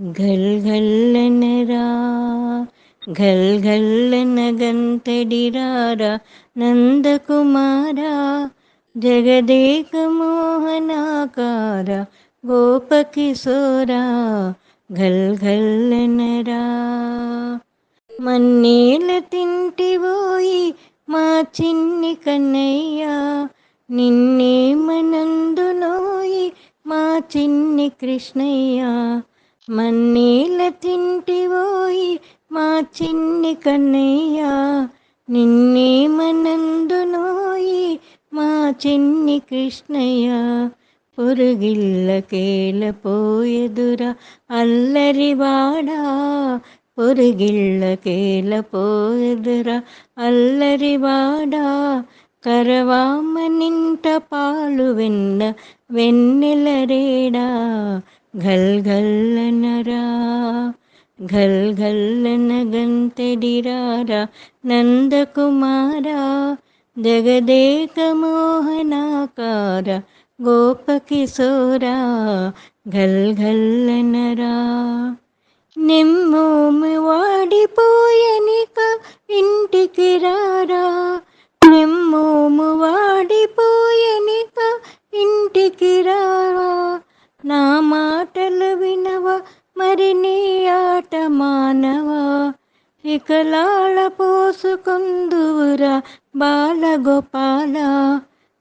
ఘల్ ఘల్లనరా ఘల్ ఘల్లన గంతడిరారా నందకుమారా జగదేక మోహనాకార గోపకిశోరా ఘల్ ఘల్లనరా మన్నేల తింటివోయి మా చిన్ని కన్నయ్యా నిన్నే మనందునోయి మా చిన్ని కృష్ణయ్యా. మన్నీల తింటివోయి మా చిన్ని కన్నయ్య నిన్నే మనందునోయి మా చిన్ని కృష్ణయ్య. పొరుగిళ్ళకేల పోయెదురా అల్లరివాడా పొరుగిళ్ళకేల పోయెదురా అల్లరివాడా కరవామ నింట పాలు వెన్న వెన్నెలరేడా ఘల్ ఘల్లనరా ఘల్ ఘల్లన గంతెడిరారా నందకుమారా జగదేక మోహనాకార గోపకిశోరా ఘల్ ఘల్లనరా నిమ్మోము వాడిపోయనిక ఇకలాళ పోసుకుందువురా బాలగోపాల.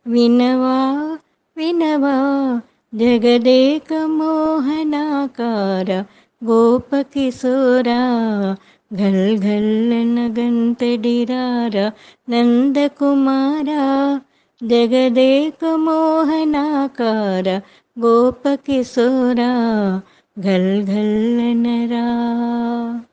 వినవా వినవా జగదేక మోహనాకార గోపకిశోరా ఘల్ ఘల్లన గంతడిరారా నందకుమార. జగదేక మోహనాకార గోపకిశోరా ఘల్ ఘల్లనరా